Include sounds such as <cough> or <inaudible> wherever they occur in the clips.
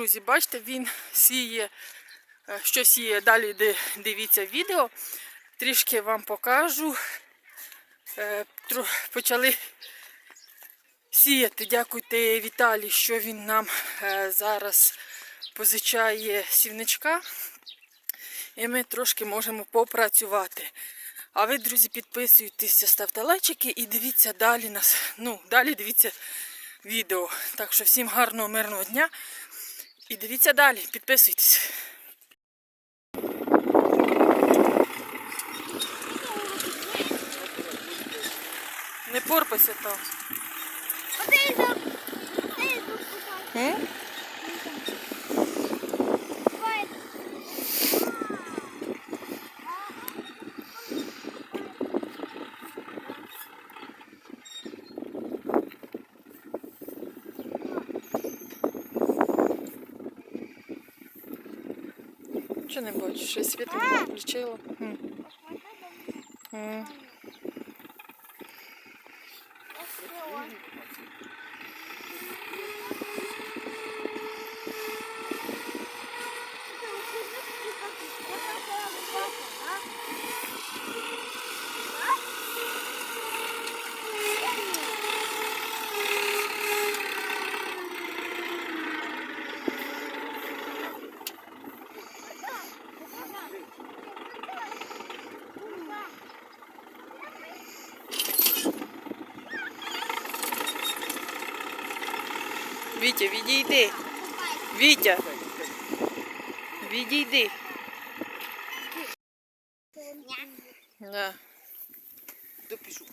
друзі, бачите, він сіє, е, що сіє, далі дивіться відео. Трішки вам покажу. Е, Почали сіяти. Дякуйте Віталій, що він нам е, зараз позичає сівничка. І ми трошки можемо попрацювати. А ви, друзі, підписуйтеся, ставте лайчики і дивіться далі нас. Ну, далі дивіться відео. Так що всім гарного, мирного дня. І дивіться далі, підписуйтесь. Не порпайся там. М? Чи не бачу? Щось світло включило. М. М. Вітя, відійди. Вітя. Відійди. Да. Допишу.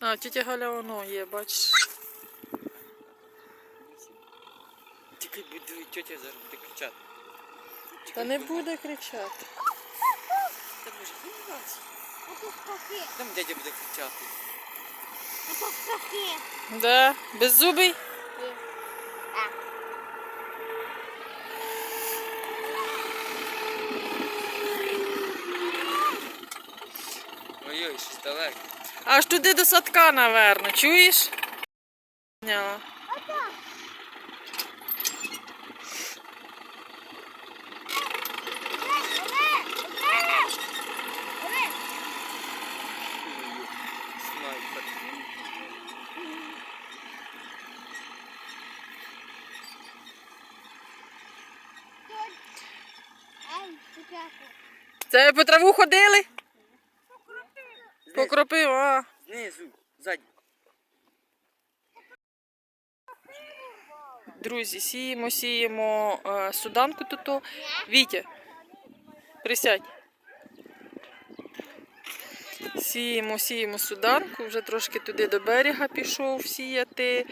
А, тітя Галя воно є, бачиш. Тільки буде тетя зараз буде кричати. Та не буде кричати. Та може, не Там дядя буде кричати. Да. Беззубий? Ой-ой, щось далеко. Аж туди до садка, наверно, чуєш? Поняла. Снайпер. Це ви по траву ходили? Покропив, а. Знизу, ззаді. Друзі, сіємо, сіємо е, суданку тут. Вітя, присядь. Сіємо, сіємо суданку, вже трошки туди до берега пішов сіяти.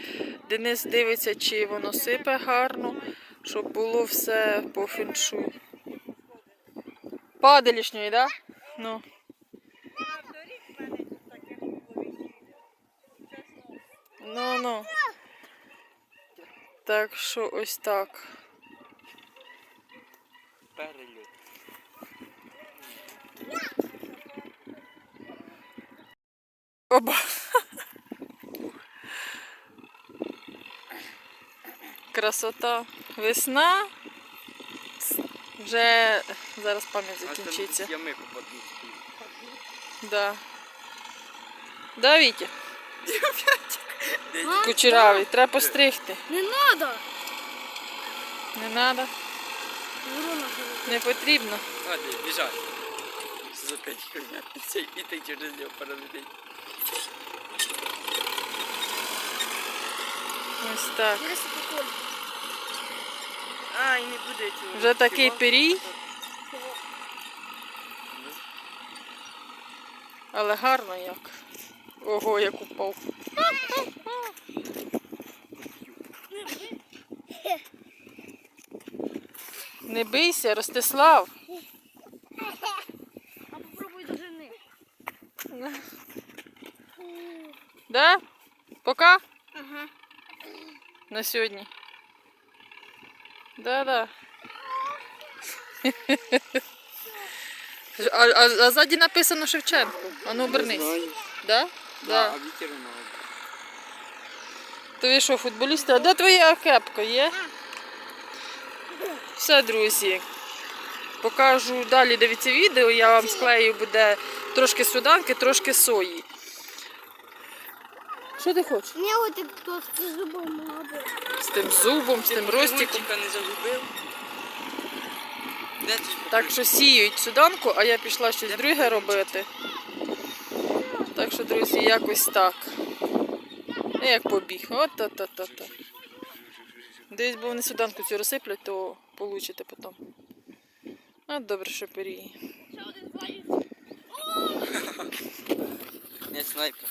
Денис дивиться, чи воно сипе гарно, щоб було все по феншуй. Падалішньої, так? Да? Ну. Ну, ну. Так що ось так. Перельот. Оба. Красота. Весна. Вже зараз пам'ять закінчиться. Ями попадуть. Да. Да, Вітя? Кучеравий, треба постригти. Не надо! Не треба, не потрібно. Ладно, біжать. За п'ять хвилин. Цей і ти через нього перелетить. Ось так. А, і не буде цього. Вже такий пирій, але гарно як. Ого, як упав. Не бийся, Ростислав. А попробуй до жени. Да? Пока? Ага. На сьогодні. Да-да. <laughs> А, а, а ззаді написано Шевченко. А ну обернись. Да? Да, Да. а вітер Рональдо. То ви що, футболісти? А де твоя кепка є? Все, друзі. Покажу далі, дивіться відео, я вам склею буде трошки суданки, трошки сої. Що ти хочеш? Мне вот и кто с зубом молодой. З тим зубом, з тим ростиком. Ростика не загубив. Так що сіють суданку, а я пішла щось друге робити. Так що, друзі, якось так. Ну, Як побіг. От та та та та Дивись, бо вони суданку цю розсиплять, то получите потім. От добре, що перії. <laughs> Не снайпер.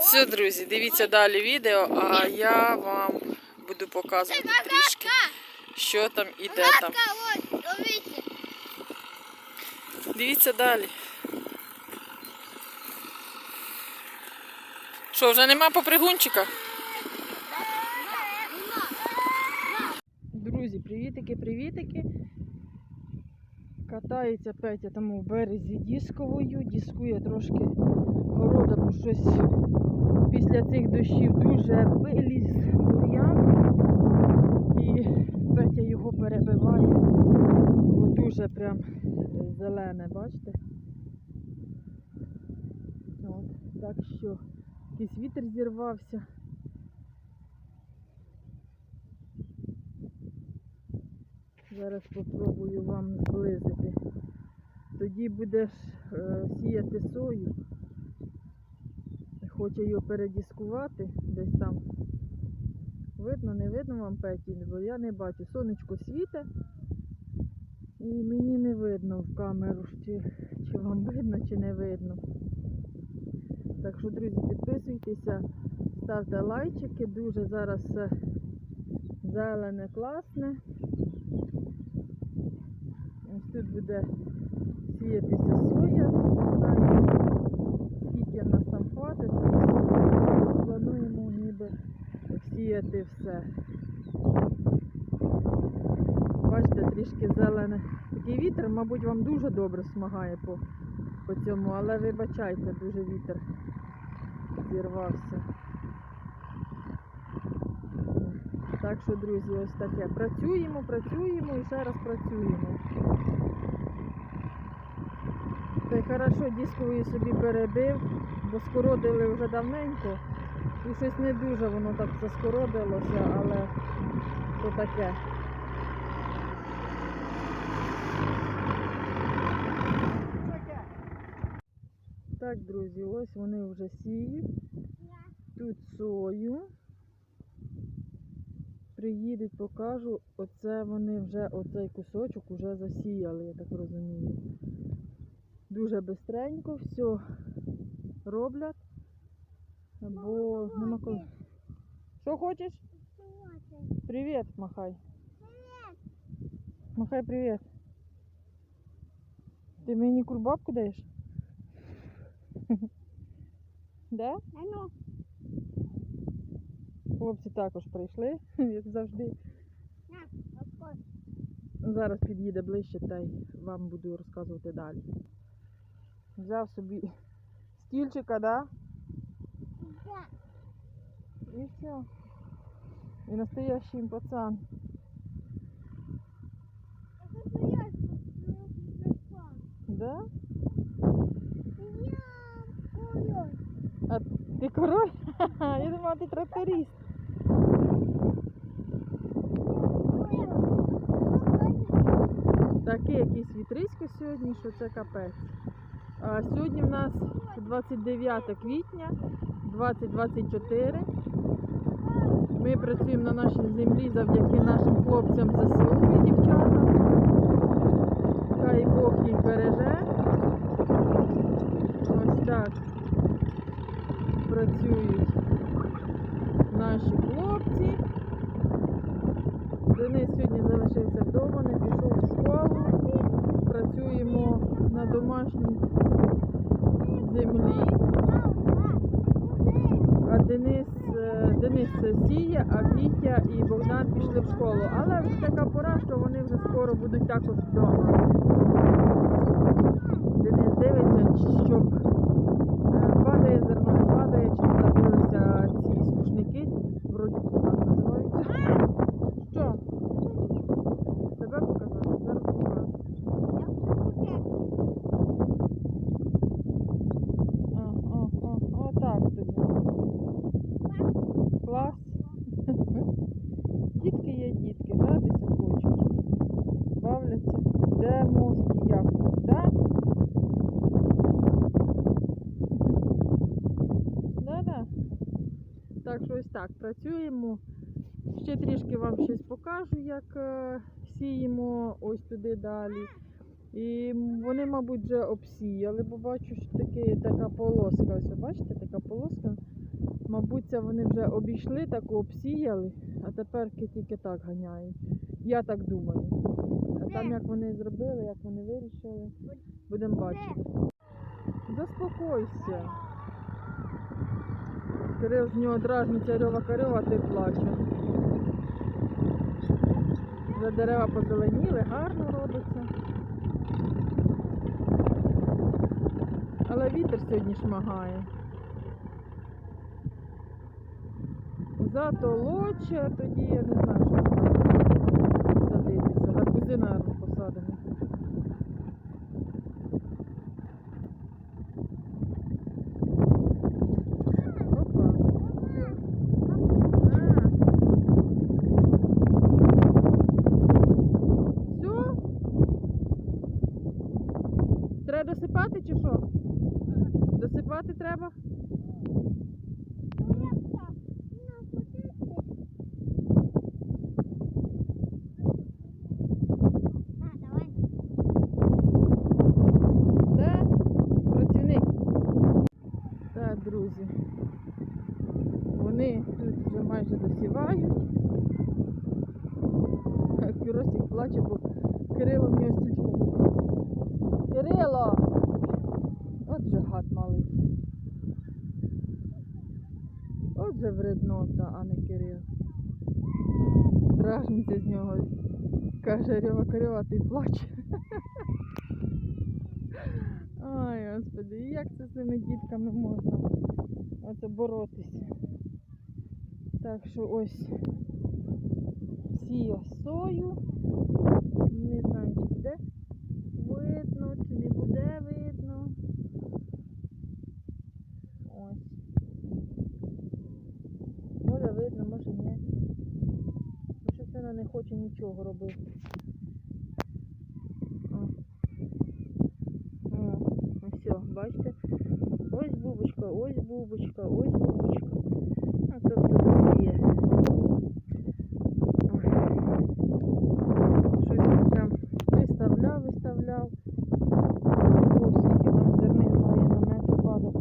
Все, друзі, дивіться далі відео, а я вам буду показувати трішки, що там і де там. Дивіться далі. Що, вже нема попригунчика? Друзі, привітики, привітики. Катається Петя там у березі дисковою, дискує трошки города, бо щось після цих дощів дуже виліз бур'ян. І Петя його перебиває. Бо прям зелене, бачите? От, так що якийсь вітер зірвався. Зараз спробую вам зблизити. Тоді будеш е, сіяти сою. Хоче його передіскувати десь там. Видно, не видно вам Петі, бо я не бачу. Сонечко світе. І мені не видно в камеру, чи, чи вам видно, чи не видно. Так що, друзі, підписуйтеся, ставте лайчики. Дуже зараз все зелене, класне. Ось тут буде сіятися соя. Скільки нас там хватить. Плануємо ніби всіяти все. Бачите, трішки зелене. Такий вітер, мабуть, вам дуже добре смагає по, по цьому, але вибачайте, дуже вітер зірвався. Так що, друзі, ось таке. Працюємо, працюємо і ще раз працюємо. Та й хорошо дисковою собі перебив, бо скородили вже давненько. І щось не дуже воно так заскородилося, але то таке. Так, друзі, ось вони вже сіють. Тут сою. Приїдуть, покажу. Оце вони вже, оцей кусочок вже засіяли, я так розумію. Дуже бистренько все роблять. Бо нема коли. Що хочеш? Привіт, махай. Махай привіт. Ти мені кульбабку даєш? <laughs> Да? А ну, Хлопці також прийшли, <laughs> як завжди. Зараз під'їде ближче та й вам буду розказувати далі. Взяв собі стільчика, да? Да. І все. І настоящий пацан. Ну. Да? Король. Ти король? <laughs> Я думала, ти тракторист. Таке якесь вітрисько сьогодні, що це капець. А сьогодні в нас 29 квітня 2024. Ми працюємо на нашій землі завдяки нашим хлопцям ЗСУ і дівчатам. Хай Бог їх береже. Ось так працюють наші хлопці. Денис сьогодні залишився вдома, не пішов в школу. Працюємо на домашній землі. А Денис е, Денис сіє, а Вітя і Богдан пішли в школу. Але вже така пора, що вони вже скоро будуть також вдома. Денис дивиться, щоб е, падає зерно, не падає, чи не забилися ці сушники, вроді б так називаються. Що? Тебе показати? Зараз покажу. О, о, о, отак тобі. Клас. Дітки є дітки, гратися хочуть. Бавляться, де можуть і як можуть, да? Да-да. Так що ось так, працюємо. Ще трішки вам щось покажу, як е, сіємо ось туди далі. І вони, мабуть, вже обсіяли, бо бачу, що таки, така полоска. Ось, бачите, така полоска. Мабуть, це вони вже обійшли, таку обсіяли, а тепер тільки так ганяють. Я так думаю. А там як вони зробили, як вони вирішили, будемо бачити. Заспокойся. Кирил з нього дражниця рьова корова, ти плаче. Вже дерева позеленіли, гарно робиться. Але вітер сьогодні шмагає. Затолоче, тоді я не знаю, що це садитися. Гарбузи, наверно, посадимо. Опа. Все? Треба досипати чи що? Досипати треба? Де? Працівник. Так, друзі. Вони тут вже майже досівають. А Кюросик плаче, бо Кирило в нього стільки. Кирило! От же гад малий. От же вреднота, а не Кирил. Дражниця з нього. Каже, Рьова Корова, ти плаче. Ой, <laughs> господи, як це з цими дітками можна оце боротися? Так що ось сія сою. Не знаю, чи буде видно, чи не буде видно. Ось. Може видно, може ні. Щось вона не хоче нічого робити. О. О, ось все, бачите? Ось бубочка, ось бубочка, ось бубочка. А тобто тут є. Ой. Щось він там виставляв, виставляв. Ось скільки там зернин має на метр падати.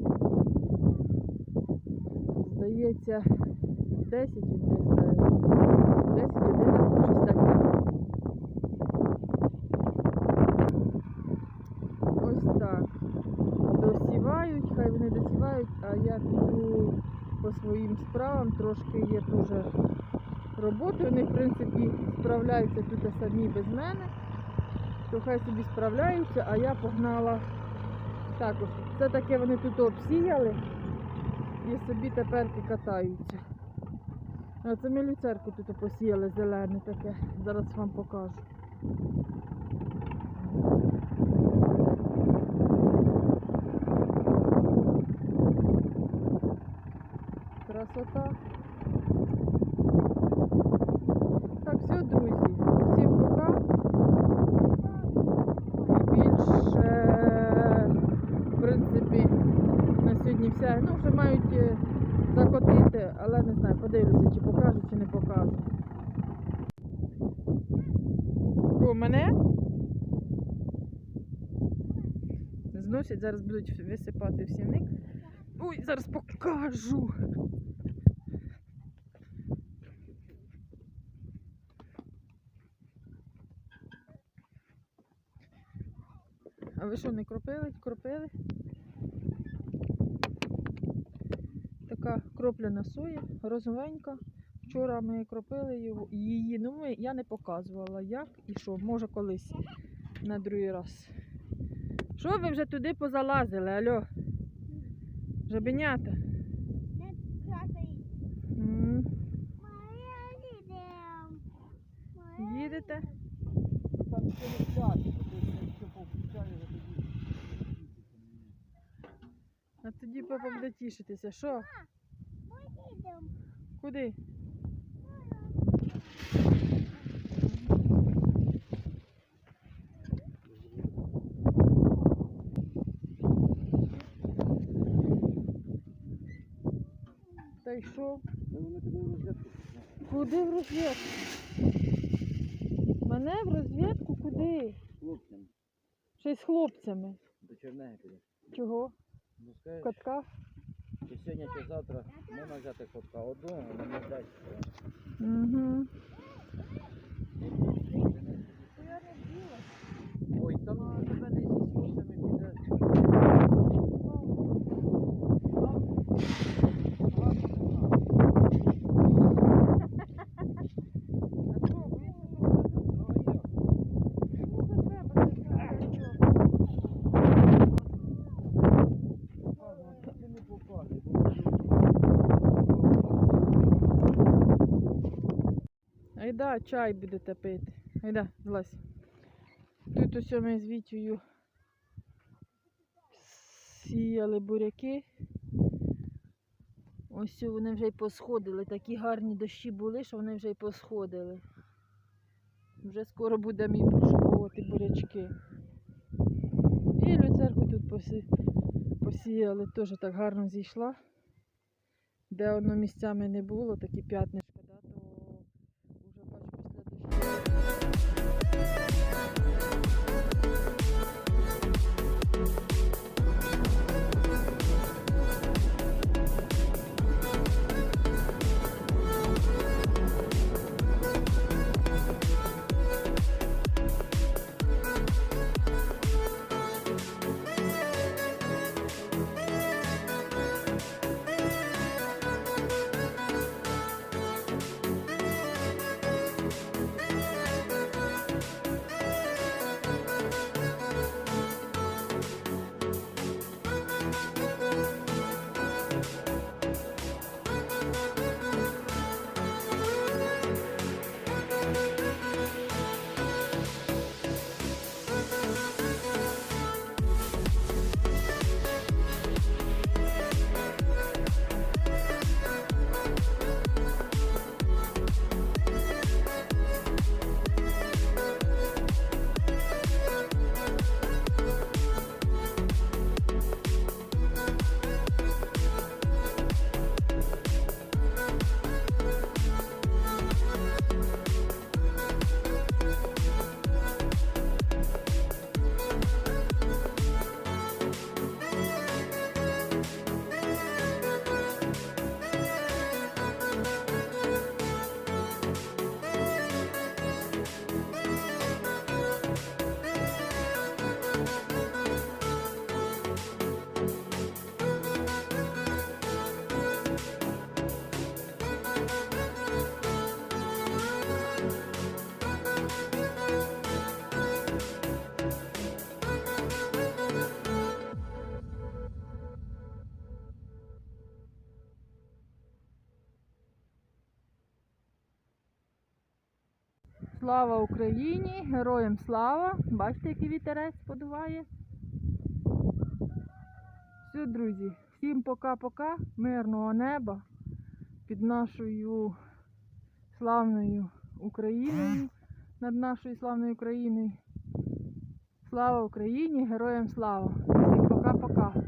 Здається, 10 він виставив. 10, 11, щось таке. Ось так. Досівають, хай вони досівають, а я піду по своїм справам. Трошки є дуже роботи. Вони, в принципі, справляються тут самі без мене. То хай собі справляються, а я погнала також. Це таке вони тут обсіяли і собі тепер і катаються. А це ми люцерку тут посіяли зелене таке. Зараз вам покажу. Красота. Так, все, друзі. Всім пока. І більше, в принципі, на сьогодні все. Ну, вже мають е, закотити, але не знаю, подивлюся, чи покажу, чи не покажу. О, мене? Зносять, зараз будуть висипати в сівник. Ой, зараз покажу. А ви що, не кропили? Кропили? Така кроплена соя, розовенька. Вчора ми кропили її. Ну, я не показувала, як і що. Може колись на другий раз. Що ви вже туди позалазили, альо? Жабенята? Їдете? Там ще не пляшки, якщо тоді. А тоді папа буде тішитися. Що? їдем. Куди? Та й що? Та вони тебе в розвідку. Куди в розвідку? Мене в розвідку куди? Хлопцям. Ще й з хлопцями. До Чернеги підеш. Чого? Ну В катках? чи сьогодні, чи завтра можна взяти котка одного, вона не дасть. Угу. Ой, там тебе не Айда, чай будете пити. Айда, злазь. Тут ось ми з Вітєю сіяли буряки. Ось вони вже й посходили. Такі гарні дощі були, що вони вже й посходили. Вже скоро будемо і прошуковувати бурячки. І люцерку тут посі... посіяли, теж так гарно зійшла. Де воно місцями не було, такі п'ятнишка, Слава Україні! Героям слава! Бачите, який вітерець подуває. Все, друзі, всім пока-пока, мирного неба під нашою славною Україною, над нашою славною Україною. Слава Україні! Героям слава! Всім пока-пока!